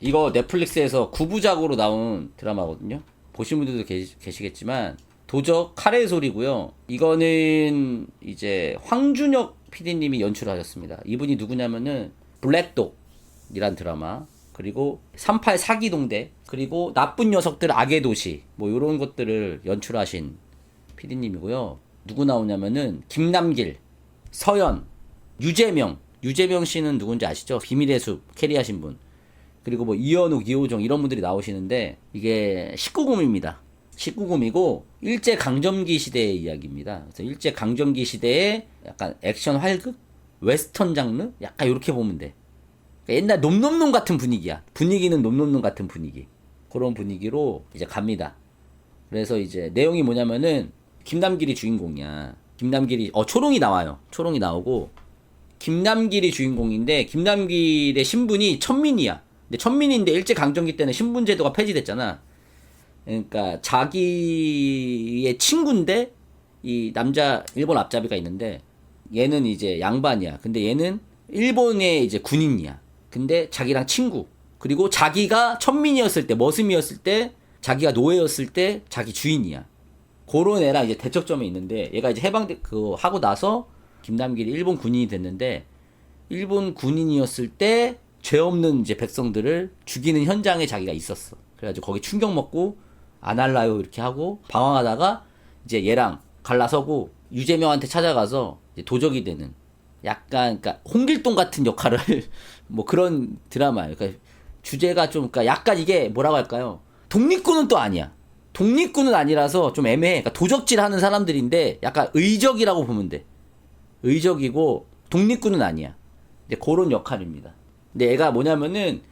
이거 넷플릭스에서 9부작으로 나온 드라마거든요. 보신 분들도 계시, 계시겠지만 도적 카레 소리고요. 이거는 이제 황준혁 PD님이 연출하셨습니다. 이분이 누구냐면은 블랙독이란 드라마 그리고 38 사기 동대 그리고 나쁜 녀석들 악의 도시 뭐 이런 것들을 연출하신 PD님이고요. 누구 나오냐면은 김남길, 서연, 유재명. 유재명 씨는 누군지 아시죠? 비밀의 숲 캐리하신 분. 그리고 뭐 이현욱, 이호정 이런 분들이 나오시는데 이게 19금입니다. 19금이고 일제 강점기 시대의 이야기입니다. 그래서 일제 강점기 시대의 약간 액션 활극, 웨스턴 장르 약간 이렇게 보면 돼. 그러니까 옛날 놈놈놈 같은 분위기야. 분위기는 놈놈놈 같은 분위기. 그런 분위기로 이제 갑니다. 그래서 이제 내용이 뭐냐면은 김남길이 주인공이야. 김남길이 어 초롱이 나와요. 초롱이 나오고 김남길이 주인공인데 김남길의 신분이 천민이야. 근데 천민인데 일제 강점기 때는 신분 제도가 폐지됐잖아. 그러니까 자기의 친구인데 이 남자 일본 앞잡이가 있는데 얘는 이제 양반이야. 근데 얘는 일본의 이제 군인이야. 근데 자기랑 친구. 그리고 자기가 천민이었을 때, 머슴이었을 때, 자기가 노예였을 때 자기 주인이야. 그런 애랑 이제 대척점에 있는데 얘가 이제 해방돼 그 하고 나서 김남길이 일본 군인이 됐는데 일본 군인이었을 때 죄 없는 이제 백성들을 죽이는 현장에 자기가 있었어. 그래가지고 거기 충격 먹고 안 할라요 이렇게 하고 방황하다가 이제 얘랑 갈라서고 유재명한테 찾아가서 이제 도적이 되는 약간 그러니까 홍길동 같은 역할을 뭐 그런 드라마예요. 그러니까 주제가 좀 그러니까 약간 이게 뭐라고 할까요? 독립군은 또 아니야. 독립군은 아니라서 좀 애매해. 그러니까 도적질 하는 사람들인데 약간 의적이라고 보면 돼. 의적이고 독립군은 아니야. 이제 그런 역할입니다. 근데 얘가 뭐냐면은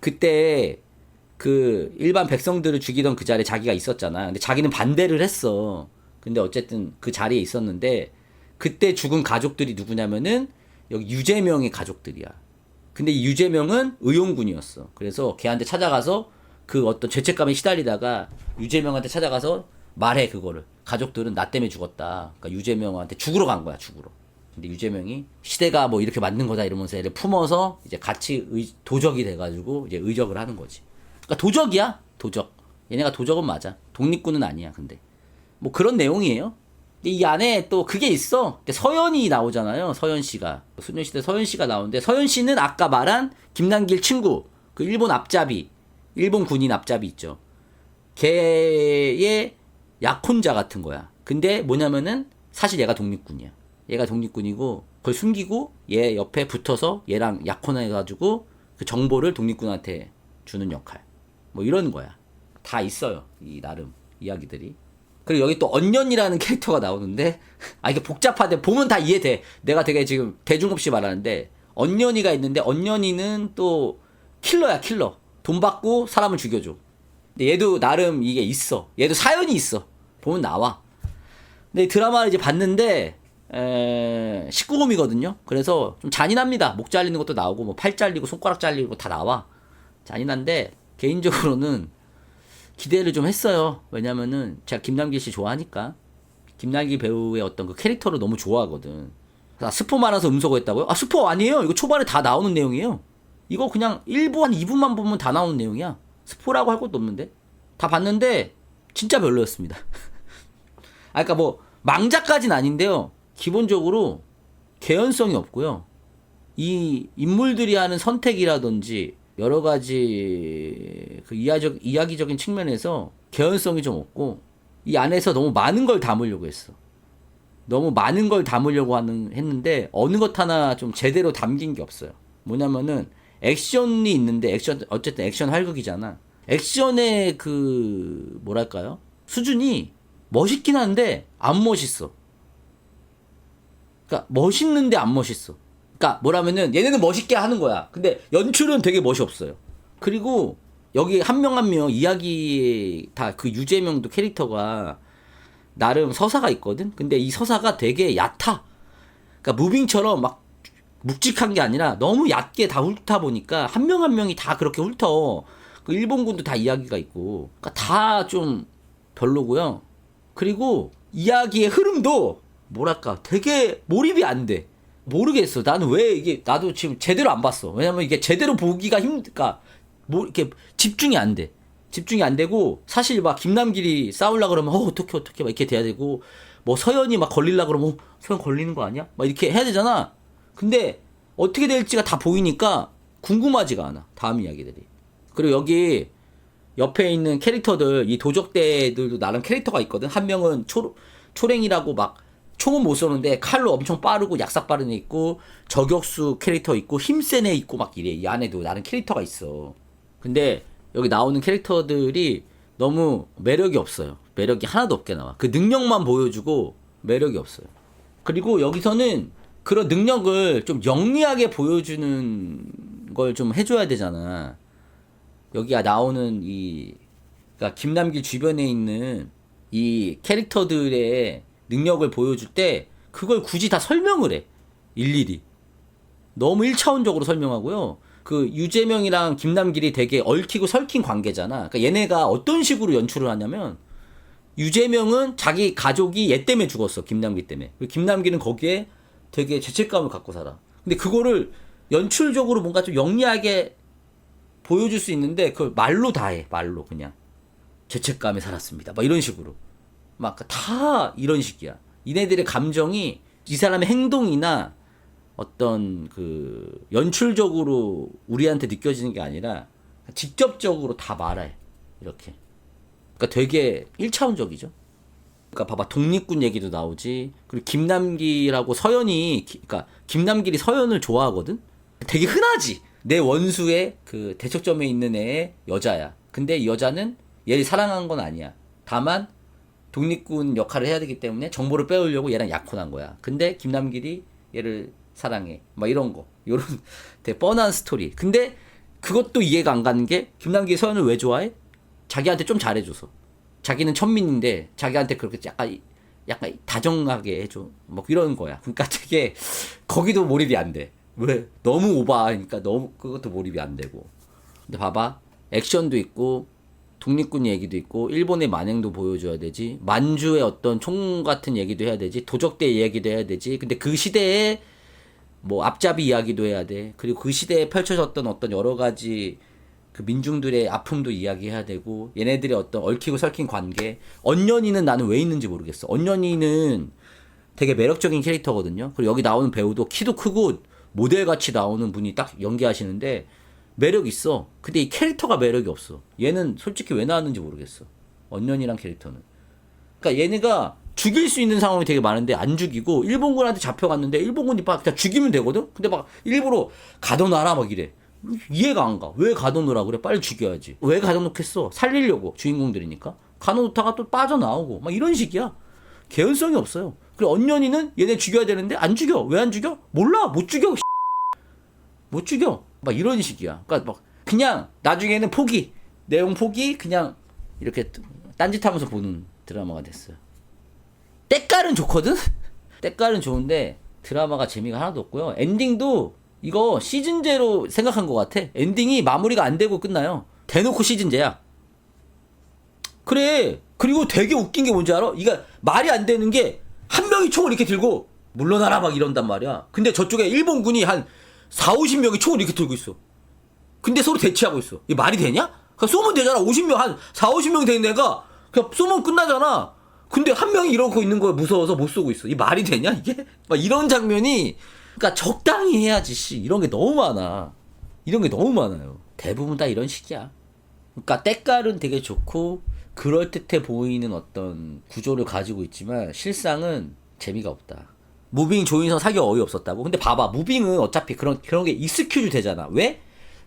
그때 그 일반 백성들을 죽이던 그 자리에 자기가 있었잖아. 근데 자기는 반대를 했어. 근데 어쨌든 그 자리에 있었는데 그때 죽은 가족들이 누구냐면은 여기 유재명의 가족들이야. 근데 이 유재명은 의용군이었어. 그래서 걔한테 찾아가서 그 어떤 죄책감에 시달리다가 유재명한테 찾아가서 말해 그거를. 가족들은 나 때문에 죽었다. 그러니까 유재명한테 죽으러 간 거야, 죽으러. 근데 유재명이 시대가 뭐 이렇게 맞는 거다 이러면서 애를 품어서 이제 같이 의, 도적이 돼가지고 이제 의적을 하는 거지. 그러니까 도적이야, 도적. 얘네가 도적은 맞아. 독립군은 아니야, 근데. 뭐 그런 내용이에요. 이 안에 또 그게 있어. 서연이 나오잖아요. 서연 씨가. 소녀시대 서연 씨가 나오는데 서연 씨는 아까 말한 김남길 친구. 그 일본 앞잡이. 일본 군인 앞잡이 있죠. 걔의 약혼자 같은 거야. 근데 뭐냐면은 사실 얘가 독립군이야. 얘가 독립군이고 그걸 숨기고 얘 옆에 붙어서 얘랑 약혼해가지고 그 정보를 독립군한테 주는 역할. 뭐 이런 거야. 다 있어요. 이 나름 이야기들이. 그리고 여기 또 언년이라는 캐릭터가 나오는데 아 이게 복잡한데 보면 다 이해돼. 내가 되게 지금 대중 없이 말하는데 언년이가 있는데 언년이는 또 킬러야 킬러. 돈 받고 사람을 죽여줘. 근데 얘도 나름 이게 있어. 얘도 사연이 있어. 보면 나와. 근데 이 드라마를 이제 봤는데 에, 19금이거든요. 그래서 좀 잔인합니다. 목 잘리는 것도 나오고 뭐 팔 잘리고 손가락 잘리고 다 나와. 잔인한데 개인적으로는 기대를 좀 했어요. 왜냐면은 제가 김남길 씨 좋아하니까 김남길 배우의 어떤 그 캐릭터를 너무 좋아하거든. 아, 스포 많아서 음소거 했다고요? 아 스포 아니에요. 이거 초반에 다 나오는 내용이에요. 이거 그냥 1부 한 2부만 보면 다 나오는 내용이야. 스포라고 할 것도 없는데 다 봤는데 진짜 별로였습니다. 아 그러니까 뭐 망작까진 아닌데요. 기본적으로 개연성이 없고요. 이 인물들이 하는 선택이라든지 여러 가지 그 이야적, 이야기적인 측면에서 개연성이 좀 없고 이 안에서 너무 많은 걸 담으려고 했어. 너무 많은 걸 담으려고 하는 했는데 어느 것 하나 좀 제대로 담긴 게 없어요. 뭐냐면은 액션이 있는데 액션 어쨌든 액션 활극이잖아. 액션의 그 뭐랄까요? 수준이 멋있긴 한데 안 멋있어. 그러니까 멋있는데 안 멋있어. 그러니까 뭐라면은 얘네는 멋있게 하는 거야. 근데 연출은 되게 멋이 없어요. 그리고 여기 한 명 한 명 이야기 다 그 유재명도 캐릭터가 나름 서사가 있거든. 근데 이 서사가 되게 얕아. 그러니까 무빙처럼 막 묵직한 게 아니라 너무 얕게 다 훑다 보니까 한 명한 명이 다 그렇게 훑어. 그 일본군도 다 이야기가 있고. 그러니까 다 좀 별로고요. 그리고 이야기의 흐름도 뭐랄까 되게 몰입이 안 돼. 모르겠어. 나는 왜 이게 나도 지금 제대로 안 봤어. 왜냐면 이게 제대로 보기가 힘, 그러니까 뭐 이렇게 집중이 안 돼. 집중이 안 되고 사실 막 김남길이 싸우려 그러면 어 어떻게 어떻게 막 이렇게 돼야 되고 뭐 서현이 막 걸리려 그러면 어 서현 걸리는 거 아니야? 막 이렇게 해야 되잖아. 근데 어떻게 될지가 다 보이니까 궁금하지가 않아. 다음 이야기들이. 그리고 여기 옆에 있는 캐릭터들 이 도적대들도 나름 캐릭터가 있거든. 한 명은 초 초랭이라고 막 총은 못 쏘는데 칼로 엄청 빠르고 약삭 빠른 애 있고 저격수 캐릭터 있고 힘센 애 있고 막 이래. 이 안에도 나름 캐릭터가 있어. 근데 여기 나오는 캐릭터들이 너무 매력이 없어요. 매력이 하나도 없게 나와. 그 능력만 보여주고 매력이 없어요. 그리고 여기서는 그런 능력을 좀 영리하게 보여주는 걸 좀 해줘야 되잖아. 여기가 나오는 이, 그러니까 김남길 주변에 있는 이 캐릭터들의 능력을 보여줄 때 그걸 굳이 다 설명을 해. 일일이. 너무 1차원적으로 설명하고요. 그 유재명이랑 김남길이 되게 얽히고 설킨 관계잖아. 그러니까 얘네가 어떤 식으로 연출을 하냐면 유재명은 자기 가족이 얘 때문에 죽었어. 김남길 때문에. 김남길은 거기에 되게 죄책감을 갖고 살아. 근데 그거를 연출적으로 뭔가 좀 영리하게 보여줄 수 있는데 그걸 말로 다 해. 말로 그냥. 죄책감에 살았습니다. 막 이런 식으로. 막 다 이런 식이야. 이네들의 감정이 이 사람의 행동이나 어떤 그 연출적으로 우리한테 느껴지는 게 아니라 직접적으로 다 말해. 이렇게. 그러니까 되게 1차원적이죠. 그러니까 봐봐 독립군 얘기도 나오지. 그리고 김남길하고 서연이 기- 그러니까 김남길이 서연을 좋아하거든. 되게 흔하지. 내 원수의 그 대척점에 있는 애의 여자야. 근데 이 여자는 얘를 사랑한 건 아니야. 다만 독립군 역할을 해야 되기 때문에 정보를 빼오려고 얘랑 약혼한 거야. 근데 김남길이 얘를 사랑해. 막 이런 거. 요런 되게 뻔한 스토리. 근데 그것도 이해가 안 가는 게 김남길이 서연을 왜 좋아해? 자기한테 좀 잘해줘서. 자기는 천민인데 자기한테 그렇게 약간 약간 다정하게 해줘. 뭐 이런 거야. 그러니까 되게 거기도 몰입이 안 돼. 왜? 너무 오버하니까 너무 그것도 몰입이 안 되고. 근데 봐봐. 액션도 있고 독립군 얘기도 있고 일본의 만행도 보여줘야 되지. 만주의 어떤 총 같은 얘기도 해야 되지. 도적대 얘기도 해야 되지. 근데 그 시대에 뭐 앞잡이 이야기도 해야 돼. 그리고 그 시대에 펼쳐졌던 어떤 여러 가지 그 민중들의 아픔도 이야기해야 되고 얘네들의 어떤 얽히고 설킨 관계. 언년이는 나는 왜 있는지 모르겠어. 언년이는 되게 매력적인 캐릭터거든요. 그리고 여기 나오는 배우도 키도 크고 모델 같이 나오는 분이 딱 연기하시는데 매력 있어. 근데 이 캐릭터가 매력이 없어. 얘는 솔직히 왜 나왔는지 모르겠어. 언년이란 캐릭터는. 그러니까 얘네가 죽일 수 있는 상황이 되게 많은데 안 죽이고 일본군한테 잡혀갔는데 일본군이 막 그냥 죽이면 되거든. 근데 막 일부러 가둬놔라 막 이래. 이해가 안 가. 왜 가둬놓으라 그래? 빨리 죽여야지. 왜 가둬놓겠어? 살리려고 주인공들이니까. 가둬놓다가 또 빠져나오고 막 이런 식이야. 개연성이 없어요. 그리고 언년이는 얘네 죽여야 되는데 안 죽여. 왜 안 죽여? 몰라. 못 죽여. 못 죽여. 막 이런 식이야. 그러니까 막 그냥 나중에는 포기. 내용 포기 그냥 이렇게 딴짓하면서 보는 드라마가 됐어요. 때깔은 좋거든. 때깔은 좋은데 드라마가 재미가 하나도 없고요. 엔딩도 이거 시즌제로 생각한 것 같아. 엔딩이 마무리가 안 되고 끝나요. 대놓고 시즌제야. 그래. 그리고 되게 웃긴 게 뭔지 알아? 이거 말이 안 되는 게 한 명이 총을 이렇게 들고 물러나라 막 이런단 말이야. 근데 저쪽에 일본군이 한 4, 50명이 총을 이렇게 들고 있어. 근데 서로 대치하고 있어. 이게 말이 되냐? 그냥 쏘면 되잖아. 50명, 한 4, 50명 되는 애가 그냥 쏘면 끝나잖아. 근데 한 명이 이러고 있는 거에 무서워서 못 쏘고 있어. 이 말이 되냐, 이게? 막 이런 장면이, 그러니까 적당히 해야지, 씨. 이런 게 너무 많아. 이런 게 너무 많아요. 대부분 다 이런 식이야. 그러니까 때깔은 되게 좋고, 그럴듯해 보이는 어떤 구조를 가지고 있지만, 실상은 재미가 없다. 무빙 조인성 사기 어이없었다고? 근데 봐봐. 무빙은 어차피 그런, 그런 게 익스큐즈 되잖아. 왜?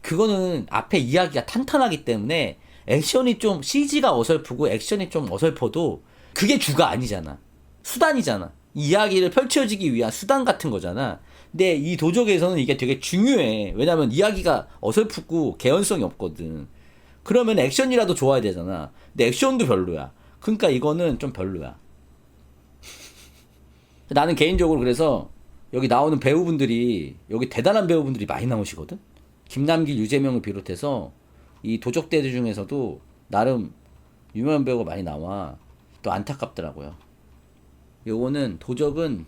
그거는 앞에 이야기가 탄탄하기 때문에 액션이 좀 CG가 어설프고 액션이 좀 어설퍼도 그게 주가 아니잖아. 수단이잖아. 이 이야기를 펼쳐지기 위한 수단 같은 거잖아. 근데 이 도적에서는 이게 되게 중요해. 왜냐면 이야기가 어설프고 개연성이 없거든. 그러면 액션이라도 좋아야 되잖아. 근데 액션도 별로야. 그러니까 이거는 좀 별로야. 나는 개인적으로 그래서 여기 나오는 배우분들이 여기 대단한 배우분들이 많이 나오시거든. 김남길, 유재명을 비롯해서 이 도적대들 중에서도 나름 유명한 배우가 많이 나와. 또 안타깝더라고요. 요거는 도적은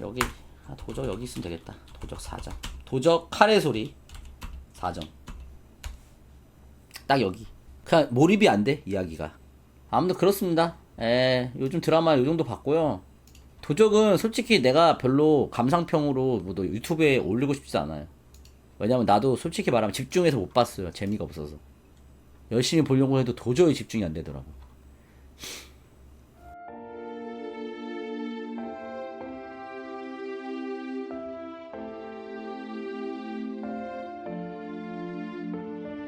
여기 아, 도적 여기 있으면 되겠다. 도적 4장. 도적 카레 소리 4장. 과정. 딱 여기. 그냥 몰입이 안 돼, 이야기가. 아무튼 그렇습니다. 에, 요즘 드라마 요 정도 봤고요. 도적은 솔직히 내가 별로 감상평으로 뭐너 유튜브에 올리고 싶지 않아요. 왜냐면 나도 솔직히 말하면 집중해서 못 봤어요. 재미가 없어서. 열심히 보려고 해도 도저히 집중이 안 되더라고.